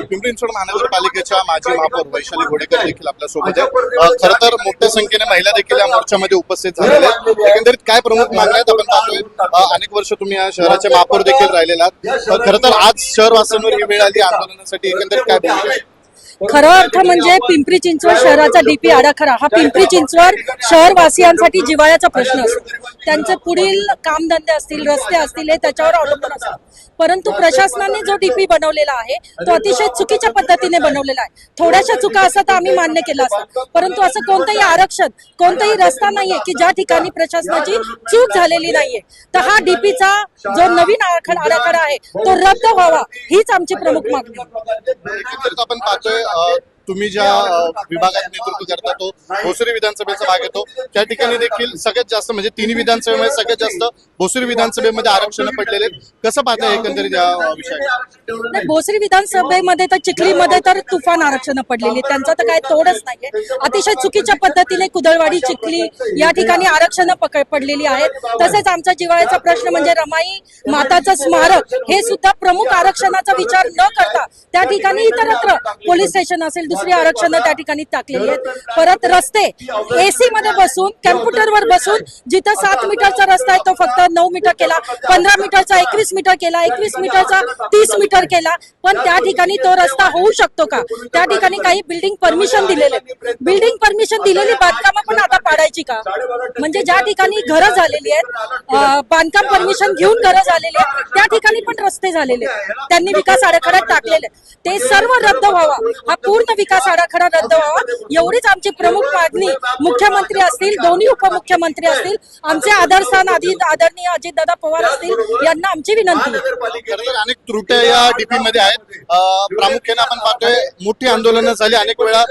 पिंपरी चिंचवड महानगरपालिकेच्या माजी महापौर वैशाली घोडेकर देखील आपल्यासोबत आहे खर तर मोठ्या संख्येने महिला देखील या मोर्चामध्ये उपस्थित झालेल्या आहेत. एकंदरीत काय प्रमुख मागण्या आहेत आपण पाहतोय. अनेक वर्ष तुम्ही या शहराचे महापौर देखील राहिलेला आहात. खर तर आज शहरवासियांवर ही वेळ आली. आंदोलनासाठी एकंदरीत काय भूमिका आहे? खरं अर्थ म्हणजे पिंपरी चिंचवड शहराचा डीपी आराखडा. हा पिंपरी चिंचवड शहरवासियांसाठी जिव्हाळ्याचा प्रश्न असतो. त्यांचे पुढील कामधंदे असतील रस्ते असतील हे त्याच्यावर अवलंबून असतात. परंतु प्रशासनाने जो डीपी बनवलेला आहे तो अतिशय चुकीच्या पद्धतीने बनवलेला आहे. थोड्याशा चुका असतात तर आम्ही मान्य केलं असतं. परंतु असं कोणतंही आरक्षण कोणताही रस्ता नाहीये की ज्या ठिकाणी प्रशासनाची चूक झालेली नाहीये तर हा डीपीचा जो नवीन आराखडा आराखडा आहे तो रद्द व्हावा हीच आमची प्रमुख मागणी. आहे. एकंदरीत आपण पाहतोय अ, तुम्ही ज्या विभागात नेतृत्व करता तो भोसरी विधानसभेचा भाग येतो. त्या ठिकाणी देखील सगळ्यात जास्त म्हणजे तिन्ही विधानसभेमध्ये सगळ्यात जास्त भोसरी विधानसभेमध्ये आरक्षण पडलेले. कसं पाहताय एकंदरीत या नाही, भोसरी विधानसभेमध्ये तर चिखलीमध्ये तर तुफान आरक्षण पडलेली. त्यांचा तर काय तोडच नाहीये. अतिशय चुकीच्या पद्धतीने कुदळवाडी चिखली या ठिकाणी आरक्षण पडलेली आहेत. तसेच आमचा जिव्हाळ्याचा प्रश्न म्हणजे रमाई माताचं स्मारक हे सुद्धा प्रमुख आरक्षणाचा विचार न करता त्या ठिकाणी इतरत्र पोलीस स्टेशन असेल दुसरी आरक्षण त्या ठिकाणी टाकलेली आहेत. परत रस्ते. एसी मध्ये बसून कॅम्प्युटरवर बसून जिथं सात मीटरचा रस्ता आहे तो फक्त नऊ मीटर केला पंधरा मीटरचा एकवीस मीटर केला एकवीस मीटरचा तीस मीटर केला. पण त्या ठिकाणी तो रस्ता होऊ शकतो का? त्या ठिकाणी काही बिल्डिंग परमिशन दिलेले बिल्डिंग परमिशन दिलेली बांधकामं पण आता पाडायची का? म्हणजे ज्या ठिकाणी घरं झालेली आहेत बांधकाम परमिशन घेऊन घरं झालेली आहेत. त्या ठिकाणी पण रस्ते झालेले. त्यांनी विकास आराखड्यात टाकलेले. ते सर्व रद्द व्हावा. हा पूर्ण विकास आराखडा रद्द व्हावा. एवढीच आमची प्रमुख मागणी मुख्यमंत्री असतील दोन्ही उपमुख्यमंत्री असतील आमचे आदरस्थान आधी आदरणीय अजितदादा पवार असतील यांना आमची विनंती अनेक त्रुट्या या डीपी मध्ये आहेत प्रामुख्याने आपण पाहतोय मोठी आंदोलनं झाली. अनेक वेळा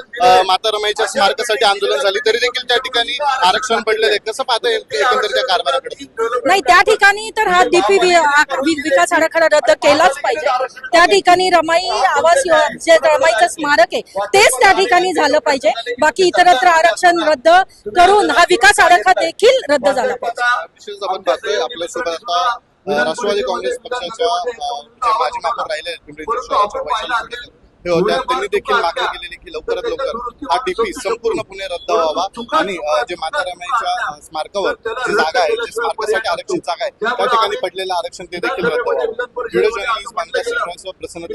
माता रमाईच्या स्मारकासाठी आंदोलन झाली. तरी देखील त्या ठिकाणी आरक्षण पडलेलं आहे. कसं त्या कारभाराकडे? नाही त्या ठिकाणी तर हा डीपी विकास आराखडा रद्द केलाच पाहिजे. त्या ठिकाणी रमाई आवास जे रमाईचं स्मारक आहे तेच त्या ठिकाणी झालं पाहिजे. बाकी इतरत्र आरक्षण रद्द करून हा विकास आराखडा देखील रद्द झाला पाहिजे. राष्ट्रवादी काँग्रेस पक्षाच्या माजी महापौर राहिले हे होत्या त्यांनी देखील मागणी केलेली की लवकरात लवकर हा टीपी संपूर्णपणे रद्द व्हावा. आणि जे माता रमाईच्या अ, स्मारकावर जी जागा आहे जे स्मारकासाठी आरक्षित जागा आहे त्या ठिकाणी पडलेलं आरक्षण ते देखील रद्द व्हावं. व्हिडिओ जर्नलिस्ट प्रसन्न